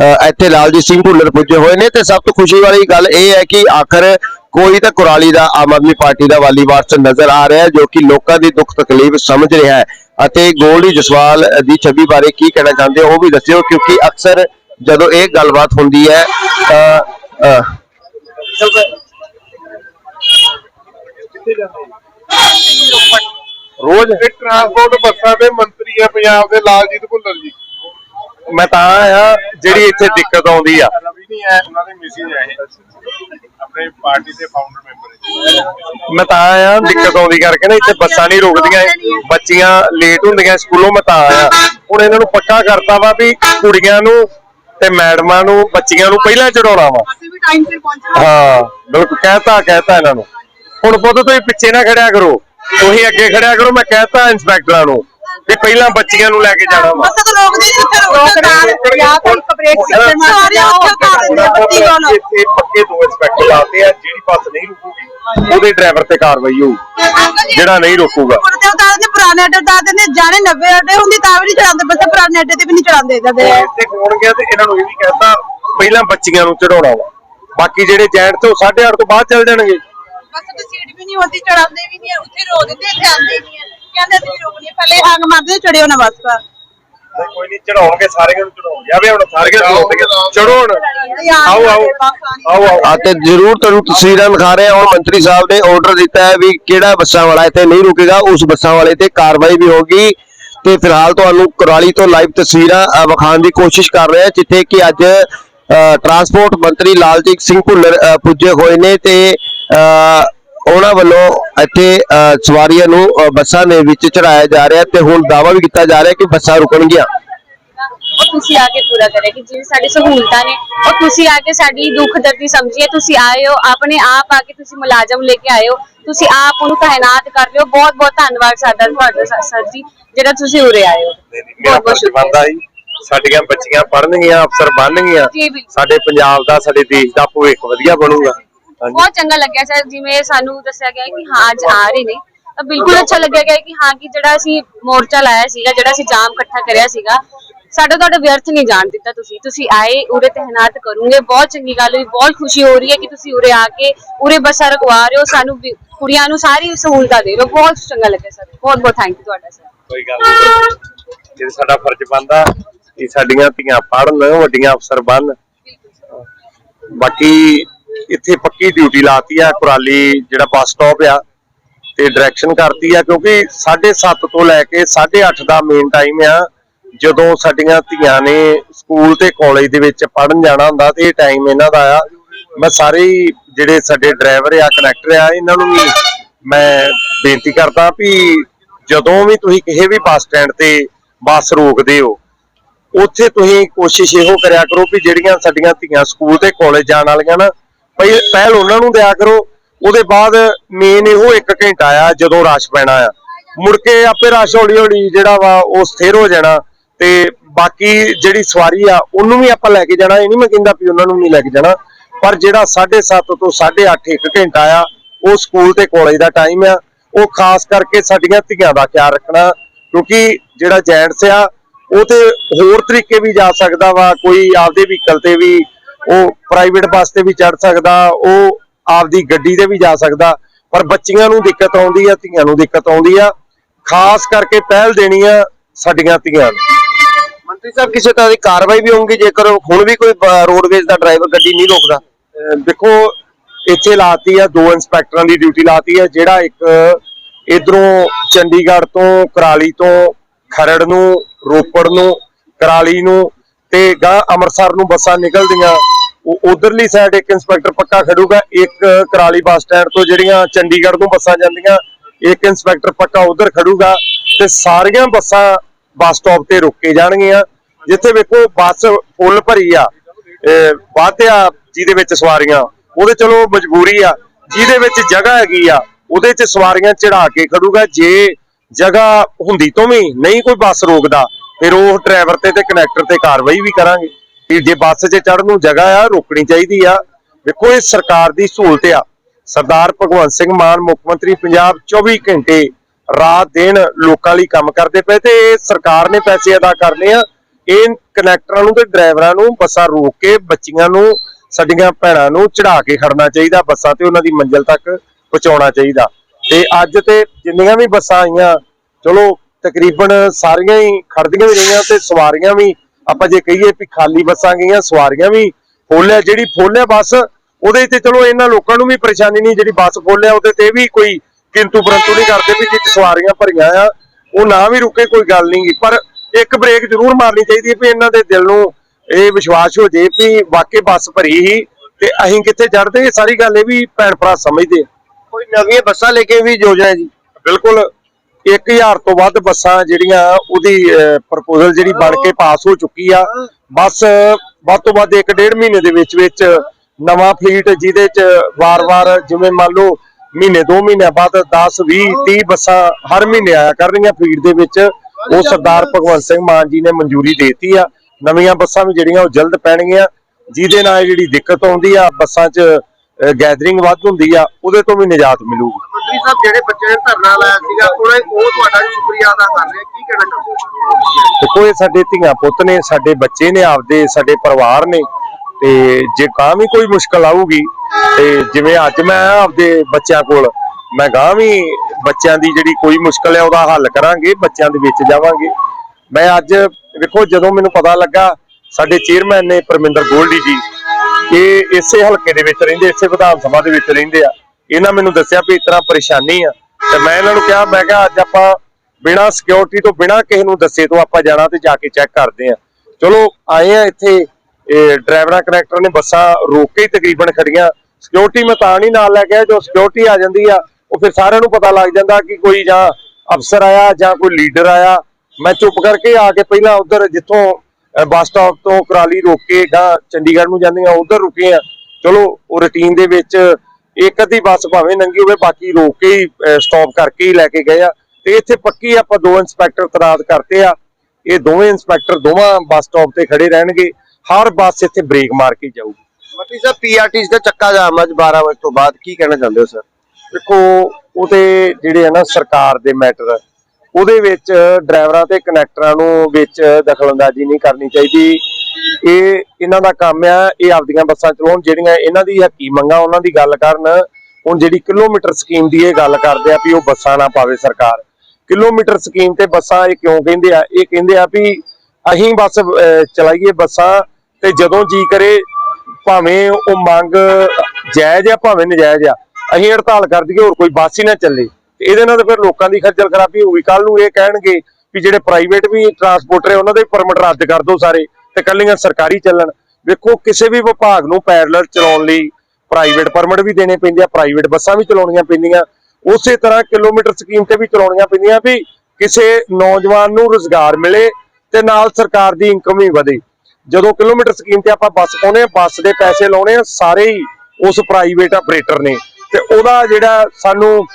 ਇੱਥੇ ਲਾਲਜੀਤ ਸਿੰਘ ਭੁੱਲਰ ਪੁੱਜੇ ਹੋਏ ਨੇ। ਤੇ ਸਭ ਤੋਂ ਖੁਸ਼ੀ ਵਾਲੀ ਗੱਲ ਇਹ ਹੈ ਕਿ ਆਖਰ ਕੋਈ ਤਾਂ ਕੁਰਾਲੀ ਦਾ ਆਮ ਆਦਮੀ ਪਾਰਟੀ ਦਾ ਵਾਲੀ ਵਾਰਸ ਨਜ਼ਰ ਆ ਰਿਹਾ ਜੋ ਕਿ ਲੋਕਾਂ ਦੀ ਦੁੱਖ ਤਕਲੀਫ ਸਮਝ ਰਿਹਾ ਹੈ। ਅਤੇ ਗੋਲਡੀ ਜਸਵਾਲ ਦੀ ਛਵੀ ਬਾਰੇ ਕੀ ਕਹਿਣਾ ਚਾਹੁੰਦੇ ਹੋ ਉਹ ਵੀ ਦੱਸਿਓ, ਕਿਉਂਕਿ ਅਕਸਰ ਜਦੋਂ ਇਹ ਗੱਲਬਾਤ ਹੁੰਦੀ ਹੈ ਤਾਂ ਰੋਜ਼ ਟਰਾਂਸਪੋਰਟ ਬੱਸਾਂ ਦੇ ਮੰਤਰੀ ਆ ਪੰਜਾਬ ਦੇ ਲਾਲਜੀਤ ਭੁੱਲਰ ਜੀ। ਮੈਂ ਤਾਂ ਆ ਜਿਹੜੀ ਇੱਥੇ ਦਿੱਕਤ ਆਉਂਦੀ ਆ। ਰਵੀ ਨਹੀਂ ਹੈ ਉਹਨਾਂ ਦੇ ਮੈਸੇਜ ਆਏ ਆਪਣੇ ਪਾਰਟੀ ਦੇ ਫਾਊਂਡਰ ਮੈਂਬਰ ਮੈਂ ਤਾਂ ਆ ਦਿੱਕਤ ਆਉਂਦੀ ਕਰਕੇ ਨਾ ਇੱਥੇ ਬੱਸਾਂ ਨਹੀਂ ਰੁਕਦੀਆਂ ਬੱਚੀਆਂ ਲੇਟ ਹੁੰਦੀਆਂ ਸਕੂਲੋਂ ਮੈਂ ਤਾਂ ਆਇਆ ਹੁਣ ਇਹਨਾਂ ਨੂੰ ਪੱਕਾ ਕਰਤਾ ਵਾ ਵੀ ਕੁੜੀਆਂ ਨੂੰ ਤੇ ਮੈਡਮਾਂ ਨੂੰ ਬੱਚੀਆਂ ਨੂੰ ਪਹਿਲਾਂ ਚੜਾਉਣਾ ਵਾ। ਅਸੀਂ ਵੀ ਟਾਈਮ ਤੇ ਪਹੁੰਚਣਾ। ਹਾਂ ਬਿਲਕੁਲ ਕਹਿਤਾ ਕਹਿਤਾ ਇਹਨਾਂ ਨੂੰ। ਹੁਣ ਪੁੱਤ ਤੁਸੀਂ ਪਿੱਛੇ ਨਾ ਖੜਿਆ ਕਰੋ। ਤੁਸੀਂ ਅੱਗੇ ਖੜਿਆ ਕਰੋ ਮੈਂ ਕਹਿਤਾ ਇੰਸਪੈਕਟਰਾਂ ਨੂੰ। ਵੀ ਪਹਿਲਾਂ ਬੱਚੀਆਂ ਨੂੰ ਲੈ ਕੇ ਜਾਣਾ ਵਾ। ਤਾਂ ਰੋਕਦੇ ਨਹੀਂ ਉੱਥੇ ਰੋਕਦੇ ਜਾਂ ਕੋਈ ਬ੍ਰੇਕ ਸਿਸਟਮ ਸਾਰੇ ਉੱਥੇ ਉਤਾਰ ਦਿੰਦੇ ਆ ਬੱਤੀ ਕੋਲ ਇੱਥੇ ਪੱਕੇ ਦੋ ਇੰਸਪੈਕਟਰ ਲਾਤੇ ਆ ਜਿਹੜੀ ਬੱਸ ਨਹੀਂ ਰੁਕੂਗੀ ਉਹਦੇ ਡਰਾਈਵਰ ਤੇ ਕਾਰਵਾਈ ਹੋਊ। ਜਿਹੜਾ ਨਹੀਂ ਰੋਕੂਗਾ। ਤੇ ਉਤਾਰ ਦਿੰਦੇ ਪੁਰਾਣੇ ਅੱਡੇ ਉਤਾਰ ਦਿੰਦੇ ਜਾਣੇ 90 ਅੱਡੇ ਹੁੰਦੀ ਤਾਂ ਵੀ ਨਹੀਂ ਚੜਾਉਂਦੇ ਬੱਸੇ ਪੁਰਾਣੇ ਅੱਡੇ ਤੇ ਵੀ ਨਹੀਂ ਚੜਾਉਂਦੇ ਜਾਂਦੇ ਉਹ ਇੱਥੇ ਹੋਣਗੇ ਤੇ ਇਹਨਾਂ ਨੂੰ ਇਹ ਵੀ ਕਹਿੰਦਾ ਪਹਿਲਾਂ ਬੱਚੀਆਂ ਨੂੰ ਚੜਾਉਣਾ ਵਾ। ਬਾਕੀ ਜਿਹੜੇ ਜੈਂਟ ਤੇ ਉਹ 8:30 ਤੋਂ ਬਾਅਦ ਚੱਲ ਜਾਣਗੇ। ਬੱਸ ਤੇ ਸੀਟ ਵੀ ਨਹੀਂ ਹੁੰਦੀ ਚੜਾਉਂਦੇ ਵੀ ਨਹੀਂ ਉੱਥੇ ਰੋ ਦਿੰਦੇ ਇੱਥੇ ਆਉਂਦੇ ਨਹੀਂ ਕਹਿੰਦੇ ਤੁਸੀਂ ਰੋਕਣੀ ਪਹਿਲੇ ਹੰਗ ਮਾਰਦੇ ਚੜਿਓ ਨਾ ਬੱਸ। ਪਰ ਕੋਈ ਨਹੀਂ ਚੜਾਉਣਗੇ ਸਾਰਿਆਂ ਨੂੰ ਚੜਾਉਣਗੇ ਆਵੇ ਹੁਣ ਸਾਰਿਆਂ ਨੂੰ ਚੜਾਉਣਗੇ ਚੜੋ ਹੁਣ। ਆਓ ਆਓ। ਆਓ ਆਓ। ਆ ਤੇ ਜ਼ਰੂਰ ਤੁਹਾਨੂੰ ਤਸਵੀਰਾਂ ਦਿਖਾ ਰਹੇ ਹਾਂ। ਹੁਣ ਮੰਤਰੀ ਸਾਹਿਬ ਨੇ ਆਰਡਰ ਦਿੱਤਾ ਹੈ ਵੀ ਕਿਹੜਾ ਬੱਸਾਂ ਵਾਲਾ ਇੱਥੇ ਨਹੀਂ ਰੁਕੇਗਾ ਉਸ ਬੱਸਾਂ ਵਾਲੇ ਤੇ ਕਾਰਵਾਈ ਵੀ ਹੋਗੀ ਤੇ ਫਿਲਹਾਲ ਤੁਹਾਨੂੰ ਕੁਰਾਲੀ ਤੋਂ ਲਾਈਵ ਤਸਵੀਰਾਂ ਅ, ਵਿਖਾਉਣ ਦੀ ਕੋਸ਼ਿਸ਼ ਕਰ ਰਹੇ ਹਾਂ ਜਿੱਥੇ ਕਿ ਅੱਜ ਅ, ਟਰਾਂਸਪੋਰਟ ਮੰਤਰੀ ਲਾਲਜੀਤ ਸਿੰਘ ਭੁੱਲਰ ਅ, ਪੁੱਜੇ ਹੋਏ ਨੇ ਤੇ ਅ, ਉਹਨਾਂ ਵੱਲੋਂ ਇੱਥੇ ਸਵਾਰੀਆਂ ਨੂੰ ਬੱਸਾਂ ਦੇ ਵਿੱਚ ਚੜਾਇਆ ਜਾ ਰਿਹਾ ਤੇ ਹੁਣ ਦਾਅਵਾ ਵੀ ਕੀਤਾ ਜਾ ਰਿਹਾ ਕਿ ਬੱਸਾਂ ਰੁਕਣਗੀਆਂ। ਉਹ ਤੁਸੀਂ ਆ ਕੇ ਪੂਰਾ ਕਰੇ ਕਿ ਜਿਹੜੀ ਸਾਡੀ ਸਹੂਲਤਾਂ ਨੇ ਉਹ ਤੁਸੀਂ ਆ ਕੇ ਸਾਡੀ ਦੁੱਖ ਦਰਦੀ ਸਮਝੀਏ ਤੁਸੀਂ ਆਏ ਹੋ ਆਪਣੇ ਆਪ ਆ ਕੇ ਤੁਸੀਂ ਮੁਲਾਜ਼ਮ ਲੈ ਕੇ ਆਏ ਹੋ ਤੁਸੀਂ ਆਪ ਉਹਨੂੰ ਤਾਇਨਾਤ ਕਰ ਰਹੇ ਹੋ। ਬਹੁਤ ਬਹੁਤ ਧੰਨਵਾਦ ਸਾਡਾ ਤੁਹਾਡਾ ਸਰ- ਜੀ ਜਿਹੜਾ ਤੁਸੀਂ ਉਰੇ ਆਏ ਹੋ। ਬਹੁਤ ਬਹੁਤ ਸਾਡੀਆਂ ਬੱਚੀਆਂ ਪੜ੍ਹਨਗੀਆਂ ਅਫਸਰ ਬਣਨਗੀਆਂ। ਸਾਡੇ ਪੰਜਾਬ ਦਾ ਸਾਡੇ ਦੇਸ਼ ਦਾ ਭਵਿੱਖ ਵਧੀਆ ਬਣੂਗਾ। ਬਹੁਤ ਚੰਗਾ ਲੱਗਿਆ ਸਰ ਜਿਵੇਂ ਸਾਨੂੰ ਦੱਸਿਆ ਗਿਆ ਕਿ ਹਾਂ ਅੱਜ ਆ ਰਹੇ ਨੇ। ਤਾਂ ਬਿਲਕੁਲ ਅੱਛਾ ਲੱਗਿਆ ਗਿਆ ਕਿ ਹਾਂ ਕਿ ਜਿਹੜਾ ਅਸੀਂ ਮੋਰਚਾ ਲਾਇਆ ਸੀਗਾ ਜਿਹੜਾ ਅਸੀਂ ਜਾਮ ਇਕੱਠਾ ਕਰਿਆ ਸੀਗਾ ਸਾਡਾ ਤੁਹਾਡਾ ਵਿਅਰਥ ਨਹੀਂ ਜਾਣ ਦਿੱਤਾ ਤੁਸੀਂ। ਤੁਸੀਂ ਆਏ ਉਰੇ ਤਹਿਨਾਤ ਕਰੋਗੇ। ਬਹੁਤ ਚੰਗੀ ਗੱਲ ਹੋਈ ਬਹੁਤ ਖੁਸ਼ੀ ਹੋ ਰਹੀ ਹੈ ਕਿ ਤੁਸੀਂ ਉਰੇ ਆ ਕੇ ਉਰੇ ਬੱਸਾਂ ਰਖਵਾ ਰਹੇ ਹੋ। ਸਾਨੂੰ ਵੀ- ਕੁੜੀਆਂ ਨੂੰ ਸਾਰੀ ਸਹੂਲਤਾਂ ਦੇ ਰਹੇ ਹੋ ਬਹੁਤ ਚੰਗਾ ਲੱਗਿਆ ਸਰ। ਬਹੁਤ ਬਹੁਤ ਥੈਂਕ ਯੂ ਤੁਹਾਡਾ ਸਰ। ਕੋਈ ਗੱਲ ਨਹੀਂ। ਜੇ ਸਾਡਾ ਫਰਜ਼ ਬਣਦਾ ਕਿ ਸਾਡੀਆਂ ਧੀਆਂ ਪੜ੍ਹਨ ਵੱਡੀਆਂ ਅਫਸਰ ਬਣਨ। ਬਾਕੀ ਇੱਥੇ ਪੱਕੀ ਡਿਊਟੀ ਲਾਤੀ ਆ, ਕੁਰਾਲੀ ਜਿਹੜਾ ਬੱਸ ਸਟਾਪ ਆ, ਤੇ ਡਾਇਰੈਕਸ਼ਨ ਕਰਤੀ ਆ, ਕਿਉਂਕਿ 7:30 ਤੋਂ ਲੈ ਕੇ 8:30 ਦਾ ਮੇਨ ਟਾਈਮ ਆ, ਜਦੋਂ ਸਾਡੀਆਂ ਧੀਆਂ ਨੇ ਸਕੂਲ ਤੇ ਕਾਲਜ ਦੇ ਵਿੱਚ ਪੜਨ ਜਾਣਾ ਹੁੰਦਾ ਤੇ ਇਹ ਟਾਈਮ ਇਹਨਾਂ ਦਾ ਆ। ਮੈਂ ਸਾਰੇ ਜਿਹੜੇ ਸਾਡੇ ਡਰਾਈਵਰ ਆ ਕਨੈਕਟਰ ਆ, ਇਹਨਾਂ ਨੂੰ ਵੀ ਮੈਂ ਬੇਨਤੀ ਕਰਦਾ ਵੀ ਜਦੋਂ ਵੀ ਤੁਸੀਂ ਕਿਸੇ ਵੀ ਬੱਸ ਸਟੈਂਡ ਤੇ ਬੱਸ ਰੋਕਦੇ ਹੋ, ਉੱਥੇ ਤੁਸੀਂ ਕੋਸ਼ਿਸ਼ ਇਹੋ ਕਰਿਆ ਕਰੋ ਵੀ ਜਿਹੜੀਆਂ ਸਾਡੀਆਂ ਧੀਆਂ ਸਕੂਲ ਤੇ ਕਾਲਜ ਜਾਣ ਵਾਲੀਆਂ ਨਾ ਪਹਿ- ਪਹਿਲ ਉਹਨਾਂ ਨੂੰ ਦਿਆ ਕਰੋ, ਉਹਦੇ ਬਾਅਦ ਮੇਨ ਇਹੋ 1 ਘੰਟਾ ਆ ਜਦੋਂ ਰਸ਼ ਪੈਣਾ ਆ। ਮੁੜ ਕੇ ਆਪੇ ਰਸ਼ ਹੌਲੀ ਹੌਲੀ ਜਿਹੜਾ ਵਾ ਉਹ ਸਥਿਰ ਹੋ ਜਾਣਾ ਤੇ ਬਾਕੀ ਜਿਹੜੀ ਸਵਾਰੀ ਆ, ਉਹਨੂੰ ਵੀ ਆਪਾਂ ਲੈ ਕੇ ਜਾਣਾ। ਇਹ ਨਹੀਂ ਮੈਂ ਕਹਿੰਦਾ ਵੀ ਉਹਨਾਂ ਨੂੰ ਨਹੀਂ ਲੈ ਕੇ ਜਾਣਾ, ਪਰ ਜਿਹੜਾ 7:30 ਤੋਂ 8:30 1 ਘੰਟਾ ਆ, ਉਹ ਸਕੂਲ ਤੇ ਕਾਲਜ ਦਾ ਟਾਈਮ ਆ। ਉਹ ਖਾਸ ਕਰਕੇ ਸਾਡੀਆਂ ਧੀਆਂ ਦਾ ਖਿਆਲ ਰੱਖਣਾ, ਕਿਉਂਕਿ ਜਿਹੜਾ ਜੈਂਟਸ ਆ, ਉਹ ਤੇ ਹੋਰ ਤਰੀਕੇ ਵੀ ਜਾ ਸਕਦਾ ਵਾ, ਕੋਈ ਆਪਦੇ ਵਹੀਕਲ ਤੇ ਵੀ ਉਹ ਪ੍ਰਾਈਵੇਟ ਬੱਸ ਤੇ ਵੀ ਚੜ ਸਕਦਾ ਉਹ ਆਪਦੀ ਗੱਡੀ ਤੇ ਵੀ ਜਾ ਸਕਦਾ ਪਰ ਬੱਚੀਆਂ ਨੂੰ ਦਿੱਕਤ ਆਉਂਦੀ ਆ ਧੀਆਂ ਨੂੰ ਦਿੱਕਤ ਆਉਂਦੀ ਆ। ਖਾਸ ਕਰਕੇ ਪਹਿਲ ਦੇਣੀ ਆ ਸਾਡੀਆਂ ਧੀਆਂ ਨੂੰ। ਮੰਤਰੀ ਸਾਹਿਬ ਕਿਸੇ ਤਰ੍ਹਾਂ ਦੀ ਕਾਰਵਾਈ ਵੀ ਹੋਊਗੀ ਜੇਕਰ ਹੁਣ ਵੀ ਕੋਈ ਰੋਡਵੇਜ਼ ਦਾ ਡਰਾਈਵਰ ਗੱਡੀ ਨਹੀਂ ਰੋਕਦਾ? ਦੇਖੋ ਇੱਥੇ ਲਾਤੀ ਆ ਦੋ ਇੰਸਪੈਕਟਰਾਂ ਦੀ ਡਿਊਟੀ ਲਾਤੀ ਆ ਜਿਹੜਾ ਇੱਕ ਇਧਰੋਂ ਚੰਡੀਗੜ੍ਹ ਤੋਂ ਕਰਾਲੀ ਤੋਂ ਖਰੜ ਨੂੰ ਰੋਪੜ ਨੂੰ ਕਰਾਲੀ ਨੂੰ ਤੇ ਗਾਂ ਅੰਮ੍ਰਿਤਸਰ ਨੂੰ ਬੱਸਾਂ ਨਿਕਲਦੀਆਂ। ਉਹ ਉਧਰਲੀ ਸਾਈਡ ਇੱਕ ਇੰਸਪੈਕਟਰ ਪੱਕਾ ਖੜੂਗਾ, ਇੱਕ ਕਰਾਲੀ ਬੱਸ ਸਟੈਂਡ ਤੋਂ ਜਿਹੜੀਆਂ ਚੰਡੀਗੜ੍ਹ ਨੂੰ ਬੱਸਾਂ ਜਾਂਦੀਆਂ, ਇੱਕ ਇੰਸਪੈਕਟਰ ਪੱਕਾ ਉਧਰ ਖੜੂਗਾ ਤੇ ਸਾਰੀਆਂ ਬੱਸਾਂ ਬੱਸ ਸਟਾਪ ਤੇ ਰੁਕੇ ਜਾਣਗੀਆਂ। ਜਿੱਥੇ ਵੇਖੋ ਬੱਸ ਫੁੱਲ ਭਰੀ ਆ ਅਹ ਜਿਹਦੇ ਵਿੱਚ ਸਵਾਰੀਆਂ, ਉਹਦੇ ਚਲੋ ਮਜਬੂਰੀ ਆ, ਜਿਹਦੇ ਵਿੱਚ ਜਗ੍ਹਾ ਹੈਗੀ ਆ, ਉਹਦੇ 'ਚ ਸਵਾਰੀਆਂ ਚੜਾ ਕੇ ਖੜੂਗਾ, ਜੇ ਜਗ੍ਹਾ ਹੁੰਦੀ ਤੋਂ ਵੀ ਨਹੀਂ ਕੋਈ ਬੱਸ ਰੋਕਦਾ, ਫਿਰ ਉਹ ਡਰਾਈਵਰ ਤੇ ਤੇ ਕਨੈਕਟਰ ਤੇ ਕਾਰਵਾਈ ਵੀ ਕਰਾਂਗੇ। ਕਿ ਜੇ ਬੱਸ 'ਚ ਚੜਨ ਨੂੰ ਜਗ੍ਹਾ ਆ, ਰੋਕਣੀ ਚਾਹੀਦੀ ਆ। ਵੇਖੋ, ਇਹ ਸਰਕਾਰ ਦੀ ਸਹੂਲਤ ਆ। ਸਰਦਾਰ ਭਗਵੰਤ ਸਿੰਘ ਮਾਨ ਮੁੱਖ ਮੰਤਰੀ ਪੰਜਾਬ 24 ਘੰਟੇ ਰਾਤ ਦਿਨ ਲੋਕਾਂ ਲਈ ਕੰਮ ਕਰਦੇ ਪਏ ਤੇ ਇਹ ਸਰਕਾਰ ਨੇ ਪੈਸੇ ਅਦਾ ਕਰਨੇ ਆ। ਇਹ ਕਨੈਕਟਰਾਂ ਨੂੰ ਤੇ ਡਰਾਈਵਰਾਂ ਨੂੰ ਬੱਸਾਂ ਰੋਕ ਕੇ ਬੱਚੀਆਂ ਨੂੰ, ਸਾਡੀਆਂ ਭੈਣਾਂ ਨੂੰ ਚੜਾ ਕੇ ਖੜਨਾ ਚਾਹੀਦਾ, ਬੱਸਾਂ ਤੇ ਉਹਨਾਂ ਦੀ ਮੰਜ਼ਿਲ ਤੱਕ ਪਹੁੰਚਾਉਣਾ ਚਾਹੀਦਾ। ਤੇ ਅੱਜ ਤੇ ਜਿੰਨੀਆਂ ਵੀ ਬੱਸਾਂ ਆਈਆਂ, ਚਲੋ ਤਕਰੀਬਨ ਸਾਰੀਆਂ ਹੀ ਖੜਦੀਆਂ ਵੀ ਰਹੀਆਂ ਤੇ ਸਵਾਰੀਆਂ ਵੀ ਆਪਾਂ ਜੇ ਕਹੀਏ ਵੀ ਖਾਲੀ ਬੱਸਾਂ ਗਈਆਂ ਸਵਾਰੀਆਂ ਵੀ ਫੁੱਲ ਹੈ ਜਿਹੜੀ ਫੁੱਲ ਹੈ ਬੱਸ ਉਹਦੇ ਤੇ ਚਲੋ ਇਹਨਾਂ ਲੋਕਾਂ ਨੂੰ ਵੀ ਪਰੇਸ਼ਾਨੀ ਨਹੀਂ ਜਿਹੜੀ ਬੱਸ ਫੁੱਲ ਹੈ ਉਹਦੇ ਤੇ ਵੀ ਕੋਈ ਕਿੰਤੂ ਪਰੰਤੂ ਨਹੀਂ ਕਰਦੇ ਵੀ ਜਿੱਥੇ ਸਵਾਰੀਆਂ ਭਰੀਆਂ ਆ ਉਹ ਨਾ ਵੀ ਰੁਕੇ ਕੋਈ ਗੱਲ ਨਹੀਂ ਪਰ ਇੱਕ ਬ੍ਰੇਕ ਜ਼ਰੂਰ ਮਾਰਨੀ ਚਾਹੀਦੀ ਹੈ ਵੀ ਇਹਨਾਂ ਦੇ ਦਿਲ ਨੂੰ ਇਹ ਵਿਸ਼ਵਾਸ ਹੋ ਜੇ ਵੀ ਵਾਕਈ ਬੱਸ ਭਰੀ ਹੀ ਤੇ ਅਸੀਂ ਕਿੱਥੇ ਚੜਦੇ ਇਹ ਸਾਰੀ ਗੱਲ ਇਹ ਵੀ ਭੈਣ ਭਰਾ ਸਮਝਦੇ ਕੋਈ ਨਵੀਆਂ ਬੱਸਾਂ ਲੈ ਕੇ ਵੀ ਯੋਜਨਾ ਹੈ ਜੀ? ਬਿਲਕੁਲ। 1000 ਤੋਂ ਵੱਧ ਬੱਸਾਂ ਜਿਹੜੀਆਂ ਉਹਦੀ ਪ੍ਰਪੋਜ਼ਲ ਜਿਹੜੀ ਬਣ ਕੇ ਪਾਸ ਹੋ ਚੁੱਕੀ ਆ। ਬੱਸ ਵੱਧ ਤੋਂ ਵੱਧ 1.5 ਮਹੀਨੇ ਦੇ ਵਿੱਚ ਵਿੱਚ ਨਵਾਂ ਫਲੀਟ ਜਿਹਦੇ ਚ ਵਾਰ-ਵਾਰ ਜਿਵੇਂ ਮੰਨ ਲਓ ਮਹੀਨੇ 2 ਮਹੀਨਿਆਂ ਬਾਅਦ 10 20 30 ਬੱਸਾਂ ਹਰ ਮਹੀਨੇ ਆਇਆ ਕਰਨਗੀਆਂ ਫਲੀਟ ਦੇ ਵਿੱਚ। ਉਹ ਸਰਦਾਰ ਭਗਵੰਤ ਸਿੰਘ ਮਾਨ ਜੀ ਨੇ ਮਨਜ਼ੂਰੀ ਦਿੱਤੀ ਆ। ਨਵੀਆਂ ਬੱਸਾਂ ਵੀ ਜਿਹੜੀਆਂ ਉਹ ਜਲਦ ਪੈਣਗੀਆਂ। ਜਿਹਦੇ ਨਾਲ ਜਿਹੜੀ ਦਿੱਕਤ ਆਉਂਦੀ ਆ, ਬੱਸਾਂ 'ਚ ਗੈਦਰਿੰਗ ਵੱਧ ਹੁੰਦੀ ਆ, ਉਹਦੇ ਤੋਂ ਵੀ ਨਿਜਾਤ ਮਿਲੂਗੀ। ਮੰਤਰੀ ਸਾਹਿਬ ਜਿਹੜੇ ਬੱਚੇ ਨੇ ਧਰਨਾ ਲਾਇਆ ਸੀਗਾ, ਉਹਨਾਂ ਉਹ ਤੁਹਾਡਾ ਸ਼ੁਕਰੀਆ ਅਦਾ ਕਰ ਰਹੇ ਕੀ ਕਹਿਣਾ ਚਾਹੁੰਦੇ ਦੇਖੋ, ਇਹ ਸਾਡੇ ਧੀਆਂ ਪੁੱਤ ਨੇ, ਸਾਡੇ ਬੱਚੇ ਨੇ ਆਪਦੇ, ਸਾਡੇ ਪਰਿਵਾਰ ਨੇ। ਤੇ ਜੇ ਕਾਂ ਵੀ ਕੋਈ ਮੁਸ਼ਕਲ ਆਊਗੀ, ਤੇ ਜਿਵੇਂ ਅੱਜ ਮੈਂ ਆਪਦੇ ਬੱਚਿਆਂ ਕੋਲ, ਮੈਂ ਗਾਂ ਵੀ ਬੱਚਿਆਂ ਦੀ ਜਿਹੜੀ ਕੋਈ ਮੁਸ਼ਕਲ ਹੈ, ਉਹਦਾ ਹੱਲ ਕਰਾਂਗੇ, ਬੱਚਿਆਂ ਦੇ ਵਿੱਚ ਜਾਵਾਂਗੇ। ਮੈਂ ਅੱਜ, ਵੇਖੋ, ਜਦੋਂ ਮੈਨੂੰ ਪਤਾ ਲੱਗਾ, ਸਾਡੇ ਚੇਅਰਮੈਨ ਨੇ ਪਰਮਿੰਦਰ ਗੋਲਡੀ ਜੀ, ਇਹ ਇਸੇ ਹਲਕੇ ਦੇ ਵਿੱਚ ਰਹਿੰਦੇ, ਇਸੇ ਵਿਧਾਨ ਸਭਾ ਦੇ ਵਿੱਚ ਰਹਿੰਦੇ ਆ। ਇਹਨਾਂ ਮੈਨੂੰ ਦੱਸਿਆ ਵੀ ਇਸ ਤਰ੍ਹਾਂ ਪਰੇਸ਼ਾਨੀ ਆ। ਤੇ ਮੈਂ ਇਹਨਾਂ ਨੂੰ ਕਿਹਾ, ਮੈਂ ਕਿਹਾ ਅੱਜ ਆਪਾਂ ਬਿਨਾਂ ਸਿਕਿਉਰਿਟੀ ਤੋਂ, ਬਿਨਾਂ ਕਿਸੇ ਨੂੰ ਦੱਸੇ ਤੋਂ ਆਪਾਂ ਜਾਣਾ ਤੇ ਜਾ ਕੇ ਚੈੱਕ ਕਰਦੇ ਆ ਚਲੋ, ਆਏ ਆ ਇੱਥੇ, ਇਹ ਡਰਾਈਵਰਾਂ ਕਨੈਕਟਰ ਨੇ ਬੱਸਾਂ ਰੋਕ ਕੇ ਤਕਰੀਬਨ ਖੜੀਆਂ ਸਿਕਿਉਰਿਟੀ ਮੈਂ ਤਾਂ ਨਹੀਂ ਨਾਲ ਲੈ ਗਿਆ ਜੋ ਸਿਕਿਉਰਿਟੀ ਆ ਜਾਂਦੀ ਆ, ਉਹ ਫਿਰ ਸਾਰਿਆਂ ਨੂੰ ਪਤਾ ਲੱਗ ਜਾਂਦਾ ਕਿ ਕੋਈ ਜਾਂ ਅਫਸਰ ਆਇਆ ਜਾਂ ਕੋਈ ਲੀਡਰ ਆਇਆ। ਮੈਂ ਚੁੱਪ ਕਰਕੇ ਆ ਕੇ ਪਹਿਲਾਂ ਉਧਰ ਜਿੱਥੋਂ ਬੱਸ ਸਟਾਪ ਤੋਂ ਕਰਾਲੀ ਰੋਕ ਕੇ ਗਾ ਚੰਡੀਗੜ੍ਹ ਨੂੰ ਜਾਂਦੀਆਂ ਉਧਰ ਰੁਕੇ ਆ। ਚਲੋ, ਉਹ ਰੁਟੀਨ ਦੇ ਵਿੱਚ ਇੱਕ ਅੱਧੀ ਬੱਸ ਭਾਵੇਂ ਨੰਗੀ ਹੋਵੇ ਬਾਕੀ ਰੋਕ ਕੇ ਹੀ ਸਟਾਪ ਕਰਕੇ ਹੀ ਲੈ ਕੇ ਗਏ ਆ। ਤੇ ਇੱਥੇ ਪੱਕੀ ਆਪਾਂ ਦੋ ਇੰਸਪੈਕਟਰ ਤਨਾਤ ਕਰਤੇ ਆ। ਇਹ ਦੋਵੇਂ ਇੰਸਪੈਕਟਰ ਦੋਵਾਂ ਬੱਸ ਸਟਾਪ ਤੇ ਖੜੇ ਰਹਿਣਗੇ। ਹਰ ਬੱਸ ਇੱਥੇ ਬ੍ਰੇਕ ਮਾਰ ਕੇ ਜਾਊਗੀ। ਮੰਤਰੀ ਸਾਹਿਬ ਪੀਆਰਟੀਸ ਦਾ ਚੱਕਾ ਜਾਮ ਅੱਜ 12 ਵਜੇ ਤੋਂ ਬਾਅਦ। ਕੀ ਕਹਿਣਾ ਚਾਹੁੰਦੇ ਹੋ ਸਰ ਦੇਖੋ ਉਹਦੇ ਜਿਹੜੇ ਆ ਨਾ ਸਰਕਾਰ ਦੇ ਮੈਟਰ ਉਹਦੇ ਵਿੱਚ ਡਰਾਈਵਰਾਂ ਤੇ ਕਨੈਕਟਰਾਂ ਨੂੰ ਵਿੱਚ ਦਖਲਅੰਦਾਜ਼ੀ ਨਹੀਂ ਕਰਨੀ ਚਾਹੀਦੀ। ਇਹ ਇਹਨਾਂ ਦਾ ਕੰਮ ਆ, ਇਹ ਆਪਦੀਆਂ ਬੱਸਾਂ ਚਲਾਉਣ, ਜਿਹੜੀਆਂ ਇਹਨਾਂ ਦੀ ਹੱਕੀ ਮੰਗਾਂ, ਉਹਨਾਂ ਦੀ ਗੱਲ ਕਰਨ। ਹੁਣ ਜਿਹੜੀ ਕਿਲੋਮੀਟਰ ਸਕੀਮ ਦੀ ਇਹ ਗੱਲ ਕਰਦੇ ਆ ਵੀ ਉਹ ਬੱਸਾਂ ਨਾ ਪਾਵੇ ਸਰਕਾਰ। ਕਿਲੋਮੀਟਰ ਸਕੀਮ ਤੇ ਬੱਸਾਂ ਇਹ ਕਿਉਂ ਕਹਿੰਦੇ ਆ? ਇਹ ਕਹਿੰਦੇ ਆ ਵੀ ਅਸੀਂ ਬੱਸ ਚਲਾਈਏ ਬੱਸਾਂ ਤੇ ਜਦੋਂ ਜੀ ਕਰੇ, ਭਾਵੇਂ ਉਹ ਮੰਗ ਜਾਇਜ਼ ਆ, ਭਾਵੇਂ ਨਜਾਇਜ਼ ਆ, ਅਸੀਂ ਹੜਤਾਲ ਕਰ ਦਈਏ, ਹੋਰ ਕੋਈ ਬੱਸ ਹੀ ਨਾ ਚੱਲੇ। ਤੇ ਇਹਦੇ ਨਾਲ ਫਿਰ ਲੋਕਾਂ ਦੀ ਖੱਜਲ ਖਰਾਬੀ ਹੋਊਗੀ। ਕੱਲ ਨੂੰ ਇਹ ਕਹਿਣਗੇ ਵੀ ਜਿਹੜੇ ਪ੍ਰਾਈਵੇਟ ਵੀ ਟਰਾਂਸਪੋਰਟਰ ਹੈ ਉਹਨਾਂ ਦੇ ਪਰਮਿਟ ਰੱਦ ਕਰ ਦਿਓ ਸਾਰੇ। ਤੇ ਕੱਲੀਆਂ ਸਰਕਾਰੀ ਚੱਲਣ। ਵੇਖੋ, ਕਿਸੇ ਵੀ ਵਿਭਾਗ ਨੂੰ ਪੈਰਲਲ ਚਲਾਉਣ ਲਈ ਪ੍ਰਾਈਵੇਟ ਪਰਮਿਟ ਵੀ ਦੇਣੇ ਪੈਂਦੇ ਆ ਪ੍ਰਾਈਵੇਟ ਬੱਸਾਂ ਵੀ ਚਲਾਉਣੀਆਂ ਪੈਂਦੀਆਂ। ਉਸੇ ਤਰ੍ਹਾਂ ਕਿਲੋਮੀਟਰ ਸਕੀਮ ਤੇ ਵੀ ਚਲਾਉਣੀਆਂ ਪੈਂਦੀਆਂ ਵੀ ਕਿਸੇ ਨੌਜਵਾਨ ਨੂੰ ਰੋਜ਼ਗਾਰ ਮਿਲੇ ਤੇ ਨਾਲ ਸਰਕਾਰ ਦੀ ਇਨਕਮ ਵੀ ਵਧੇ। ਜਦੋਂ ਕਿਲੋਮੀਟਰ ਸਕੀਮ ਤੇ ਆਪਾਂ ਬੱਸ ਪਾਉਨੇ ਆ ਬੱਸ ਦੇ ਪੈਸੇ ਲਾਉਣੇ ਆ ਸਾਰੇ ਹੀ ਉਸ ਪ੍ਰਾਈਵੇਟ ਆਪਰੇਟਰ ਨੇ। ਤੇ ਉਹਦਾ ਜਿਹੜਾ ਸਾਨੂੰ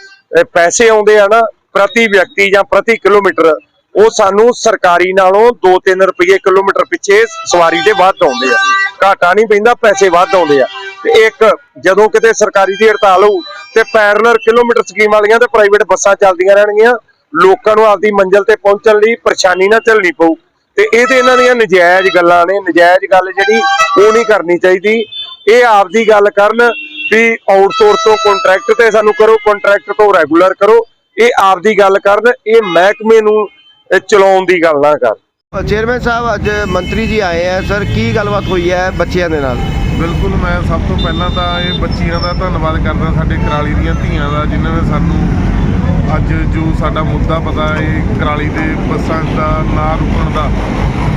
ਪੈਸੇ ਆਉਂਦੇ ਆ ਨਾ, ਪ੍ਰਤੀ ਵਿਅਕਤੀ ਜਾਂ ਪ੍ਰਤੀ ਕਿਲੋਮੀਟਰ ਉਹ ਸਾਨੂੰ ਸਰਕਾਰੀ ਨਾਲੋਂ 2-3 ਰੁਪਏ ਕਿਲੋਮੀਟਰ ਪਿੱਛੇ ਸਵਾਰੀ ਦੇ ਵੱਧ ਆਉਂਦੇ ਆ। ਘਾਟਾ ਨਹੀਂ ਪੈਂਦਾ, ਪੈਸੇ ਵੱਧ ਆਉਂਦੇ ਆ। ਤੇ ਇੱਕ ਜਦੋਂ ਕਿਤੇ ਸਰਕਾਰੀ ਦੀ ਹੜਤਾਲ ਹੋਊ ਤੇ ਪੈਰਲਰ ਕਿਲੋਮੀਟਰ ਸਕੀਮ ਵਾਲੀਆਂ ਤੇ ਪ੍ਰਾਈਵੇਟ ਬੱਸਾਂ ਚੱਲਦੀਆਂ ਰਹਿਣਗੀਆਂ, ਲੋਕਾਂ ਨੂੰ ਆਪਦੀ ਮੰਜ਼ਿਲ ਤੇ ਪਹੁੰਚਣ ਲਈ ਪਰੇਸ਼ਾਨੀ ਨਾ ਝੱਲਣੀ ਪਊ। ਤੇ ਇਹ ਤੇ ਇਹਨਾਂ ਦੀਆਂ ਨਜਾਇਜ਼ ਗੱਲਾਂ ਨੇ, ਨਜਾਇਜ਼ ਗੱਲ ਜਿਹੜੀ, ਉਹ ਨਹੀਂ ਕਰਨੀ ਚਾਹੀਦੀ। ਇਹ ਆਪਦੀ ਗੱਲ ਕਰਨ ਵੀ ਆਊਟਸੋਰਸ ਤੋਂ ਕੰਟਰੈਕਟ ਤੇ ਸਾਨੂੰ ਕਰੋ, ਕੰਟਰੈਕਟ ਤੋਂ ਰੈਗੂਲਰ ਕਰੋ। ਇਹ ਆਪਦੀ ਗੱਲ ਕਰਨ, ਇਹ ਮਹਿਕਮੇ ਨੂੰ ਇਹ ਚਲਾਉਣ ਦੀ ਗੱਲ ਨਾ ਕਰ। ਚੇਅਰਮੈਨ ਸਾਹਿਬ ਅੱਜ ਮੰਤਰੀ ਜੀ ਆਏ ਆ। ਸਰ ਕੀ ਗੱਲਬਾਤ ਹੋਈ ਹੈ ਬੱਚਿਆਂ ਦੇ ਨਾਲ? ਬਿਲਕੁਲ ਮੈਂ ਸਭ ਤੋਂ ਪਹਿਲਾਂ ਤਾਂ ਇਹ ਬੱਚੀਆਂ ਦਾ ਧੰਨਵਾਦ ਕਰਦਾ ਸਾਡੇ ਕਰਾਲੀ ਦੀਆਂ ਧੀਆਂ ਦਾ ਜਿਨ੍ਹਾਂ ਨੇ ਸਾਨੂੰ ਅੱਜ ਜੋ ਸਾਡਾ ਮੁੱਦਾ ਪਤਾ ਹੈ ਕਰਾਲੀ ਦੇ ਬੱਸਾਂ ਦਾ ਨਾ ਰੁਕਣ ਦਾ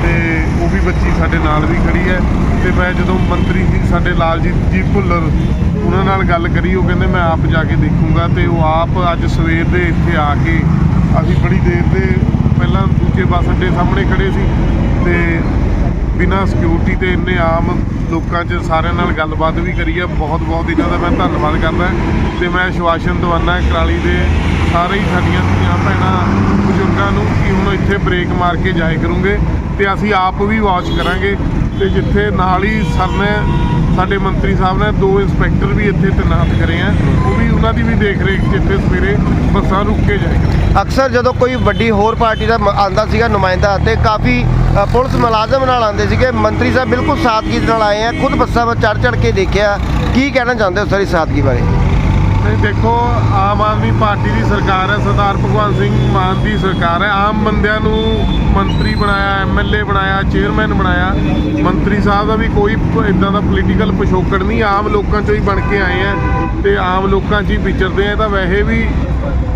ਤੇ ਉਹ ਵੀ ਬੱਚੀ ਸਾਡੇ ਨਾਲ ਵੀ ਖੜੀ ਹੈ। ਤੇ ਮੈਂ ਜਦੋਂ ਮੰਤਰੀ ਜੀ ਸਾਡੇ ਲਾਲਜੀਤ ਜੀ ਭੁੱਲਰ ਉਹਨਾਂ ਨਾਲ ਗੱਲ ਕਰੀ ਉਹ ਕਹਿੰਦੇ ਮੈਂ ਆਪ ਜਾ ਕੇ ਦੇਖੂੰਗਾ। ਤੇ ਉਹ ਆਪ ਅੱਜ ਸਵੇਰ ਦੇ ਇੱਥੇ ਆ ਕੇ ਅਸੀਂ ਬੜੀ ਦੇਰ ਦੇ ਪਹਿਲਾਂ ਦੂਜੇ ਬੱਸ ਅੱਡੇ ਸਾਹਮਣੇ ਖੜੇ ਸੀ ਤੇ ਬਿਨਾਂ ਸਿਕਿਉਰਿਟੀ ਤੇ ਇੰਨੇ ਆਮ ਲੋਕਾਂ 'ਚ ਸਾਰਿਆਂ ਨਾਲ ਗੱਲਬਾਤ ਵੀ ਕਰੀ ਹੈ ਬਹੁਤ ਬਹੁਤ ਇਹਨਾਂ ਦਾ ਮੈਂ ਧੰਨਵਾਦ ਕਰਦਾ। ਤੇ ਮੈਂ ਸ਼ਵਾਸਨ ਦਵਾਨਾ ਕਰਾਲੀ ਦੇ ਸਾਰੇ ਹੀ ਸਾਡੀਆਂ ਧੀਆਂ ਭੈਣਾਂ, ਬਜ਼ੁਰਗਾਂ ਨੂੰ ਕਿ ਹੁਣ ਇੱਥੇ ਬ੍ਰੇਕ ਮਾਰ ਕੇ ਜਾਏ ਕਰੂੰਗੇ ਤੇ ਅਸੀਂ ਆਪ ਵੀ ਵਾਚ ਕਰਾਂਗੇ ਤੇ ਜਿੱਥੇ ਨਾਲ ਹੀ ਸਰ ਨੇ ਸਾਡੇ ਮੰਤਰੀ ਸਾਹਿਬ ਨੇ ਦੋ ਇੰਸਪੈਕਟਰ ਵੀ ਇੱਥੇ ਤੈਨਾਤ ਕਰੇ ਆ। ਉਹ ਵੀ ਉਹਨਾਂ ਦੀ ਵੀ ਦੇਖ ਰੇਖ 'ਚ ਇੱਥੇ ਸਵੇਰੇ ਬੱਸਾਂ ਰੁਕ ਕੇ ਜਾਏ। ਅਕਸਰ ਜਦੋਂ ਕੋਈ ਵੱਡੀ ਹੋਰ ਪਾਰਟੀ ਦਾ ਮ- ਆਂਦਾ ਸੀਗਾ ਨੁਮਾਇੰਦਾ ਤੇ ਕਾਫੀ ਪੁਲਿਸ ਮੁਲਾਜ਼ਮ ਨਾਲ ਆਉਂਦੇ ਸੀਗੇ, ਮੰਤਰੀ ਸਾਹਿਬ ਬਿਲਕੁਲ ਸਾਦਗੀ ਦੇ ਨਾਲ ਆਏ ਆ, ਖੁਦ ਬੱਸਾਂ 'ਤੇ ਚੜ ਚੜ ਕੇ ਦੇਖਿਆ। ਕੀ ਕਹਿਣਾ ਚਾਹੁੰਦੇ ਹੋ ਸਰ ਇਸ ਸਾਦਗੀ ਬਾਰੇ? ਨਹੀਂ ਦੇਖੋ ਆਮ ਆਦਮੀ ਪਾਰਟੀ ਦੀ ਸਰਕਾਰ ਹੈ ਸਰਦਾਰ ਭਗਵੰਤ ਸਿੰਘ ਮਾਨ ਦੀ ਸਰਕਾਰ ਹੈ। ਆਮ ਬੰਦਿਆਂ ਨੂੰ ਮੰਤਰੀ ਬਣਾਇਆ ਐਮਐਲਏ ਬਣਾਇਆ ਚੇਅਰਮੈਨ ਬਣਾਇਆ ਮੰਤਰੀ ਸਾਹਿਬ ਦਾ ਵੀ ਕੋਈ ਇਦਾਂ ਦਾ ਪੋਲੀਟੀਕਲ ਪਿਛੋਕੜ ਨਹੀਂ। ਆਮ ਲੋਕਾਂ ਚੋਂ ਹੀ ਬਣ ਕੇ ਆਏ ਆ ਤੇ ਆਮ ਲੋਕਾਂ 'ਚ ਹੀ ਵਿਚਰਦੇ ਆ। ਤਾਂ ਵੈਸੇ ਵੀ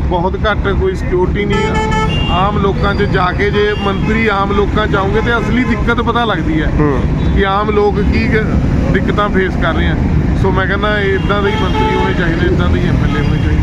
ਬਹੁਤ ਘੱਟ ਕੋਈ ਸਿਕਿਉਰਿਟੀ ਨਹੀਂ ਆ। ਆਮ ਲੋਕਾਂ 'ਚ ਜਾ ਕੇ ਜੇ ਮੰਤਰੀ ਆਮ ਲੋਕਾਂ 'ਚ ਆਉਂਗੇ ਤੇ ਅਸਲੀ ਦਿੱਕਤ ਪਤਾ ਲੱਗਦੀ ਹੈ ਕਿ ਆਮ ਲੋਕ ਕ- ਦਿੱਕਤਾਂ ਫੇਸ ਕਰ ਰਹੇ ਆ। ਸੋ ਮੈਂ ਕਹਿੰਦਾ ਇਦਾਂ ਦੇ ਹੀ ਮੰਤਰੀ ਹੋਣੇ ਚਾਹੀਦੇ ਇਦਾਂ ਦੇ ਹੀ ਐਮਐਲਏ ਹੋਣੇ ਚਾਹੀਦੇ